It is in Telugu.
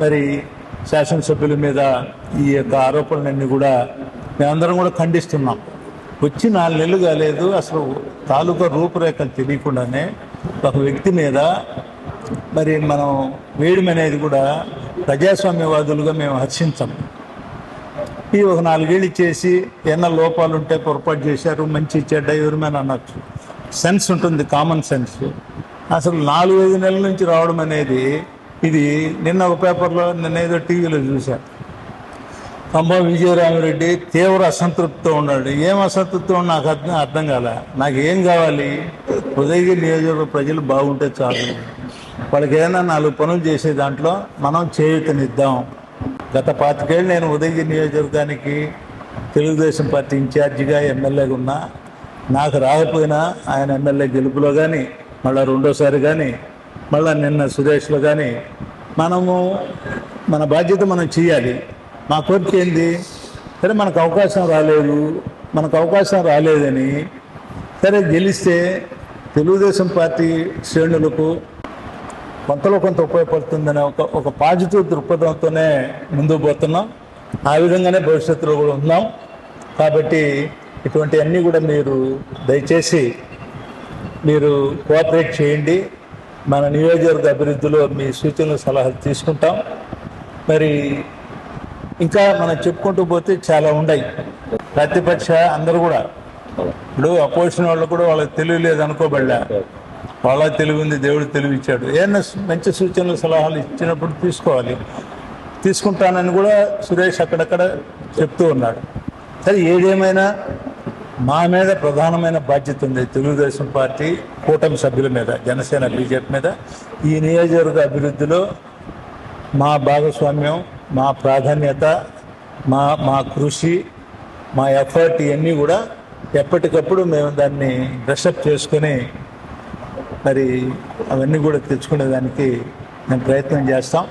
మరి శాసనసభ్యుల మీద ఈ యొక్క ఆరోపణలన్నీ కూడా మేమందరం కూడా ఖండిస్తున్నాం. వచ్చి నాలుగు నెలలు కాలేదు అసలు తాలూకా రూపురేఖలు తెలియకుండానే ఒక వ్యక్తి మీద మరి మనం వేయడం అనేది కూడా ప్రజాస్వామ్యవాదులుగా మేము హర్షించాం. ఈ ఒక నాలుగేళ్ళు చేసి ఎన్న లోపాలు ఉంటే పొరపాటు చేశారు మంచి చెడ్డ ఎవరిమైనా అనొచ్చు. సెన్స్ ఉంటుంది కామన్ సెన్స్. అసలు నాలుగు ఐదు నెలల నుంచి రావడం అనేది ఇది నిన్న ఒక పేపర్లో నిన్న ఏదో టీవీలో చూశాను కంబ విజయరామిరెడ్డి తీవ్ర అసంతృప్తితో ఉన్నాడు. ఏం అసంతృప్తితో నాకు అర్థం అర్థం కాల. నాకు ఏం కావాలి? ఉదయగిరి నియోజకవర్గ ప్రజలు బాగుంటే చాలు. వాళ్ళకి ఏదైనా నాలుగు పనులు చేసే దాంట్లో మనం చేయూతనిద్దాం. గత పాతికేళ్ళు నేను ఉదయగిరి నియోజకవర్గానికి తెలుగుదేశం పార్టీ ఇన్ఛార్జిగా ఎమ్మెల్యేగా ఉన్నా నాకు రాకపోయినా ఆయన ఎమ్మెల్యే గెలుపులో కానీ మళ్ళీ రెండోసారి కానీ మళ్ళీ నిన్న సురేష్లో కానీ మనము మన బాధ్యత మనం చేయాలి. మా కోరిక ఏంది? సరే మనకు అవకాశం రాలేదు. మనకు అవకాశం రాలేదని సరే గెలిస్తే తెలుగుదేశం పార్టీ శ్రేణులకు కొంతలో కొంత ఉపయోగపడుతుందనే ఒక ఒక పాజిటివ్ దృక్పథంతోనే ముందుకు పోతున్నాం. ఆ విధంగానే భవిష్యత్తులో కూడా ఉన్నాం. కాబట్టి ఇటువంటివన్నీ కూడా మీరు దయచేసి మీరు కోఆపరేట్ చేయండి. మన నియోజకవర్గ అభివృద్ధిలో మీ సూచనలు సలహాలు తీసుకుంటాం. మరి ఇంకా మనం చెప్పుకుంటూ పోతే చాలా ఉన్నాయి. ప్రతిపక్ష అందరూ కూడా. ఇప్పుడు అపోజిషన్ వాళ్ళు కూడా వాళ్ళకి తెలివి లేదు అనుకోబడ్డా వాళ్ళ తెలివి ఉంది దేవుడు తెలివి ఇచ్చాడు. మంచి సూచనలు సలహాలు ఇచ్చినప్పుడు తీసుకోవాలి. తీసుకుంటానని కూడా సురేష్ అక్కడక్కడ చెప్తూ ఉన్నాడు. సరే ఏదేమైనా మా మీద ప్రధానమైన బాధ్యత ఉంది తెలుగుదేశం పార్టీ కూటమి సభ్యుల మీద జనసేన బీజేపీ మీద. ఈ నియోజకవర్గ అభివృద్ధిలో మా భాగస్వామ్యం మా ప్రాధాన్యత మా మా కృషి మా ఎఫర్ట్ ఇవన్నీ కూడా ఎప్పటికప్పుడు మేము దాన్ని డ్రెస్అప్ చేసుకొని మరి అవన్నీ కూడా తెచ్చుకునేదానికి మేము ప్రయత్నం చేస్తాం.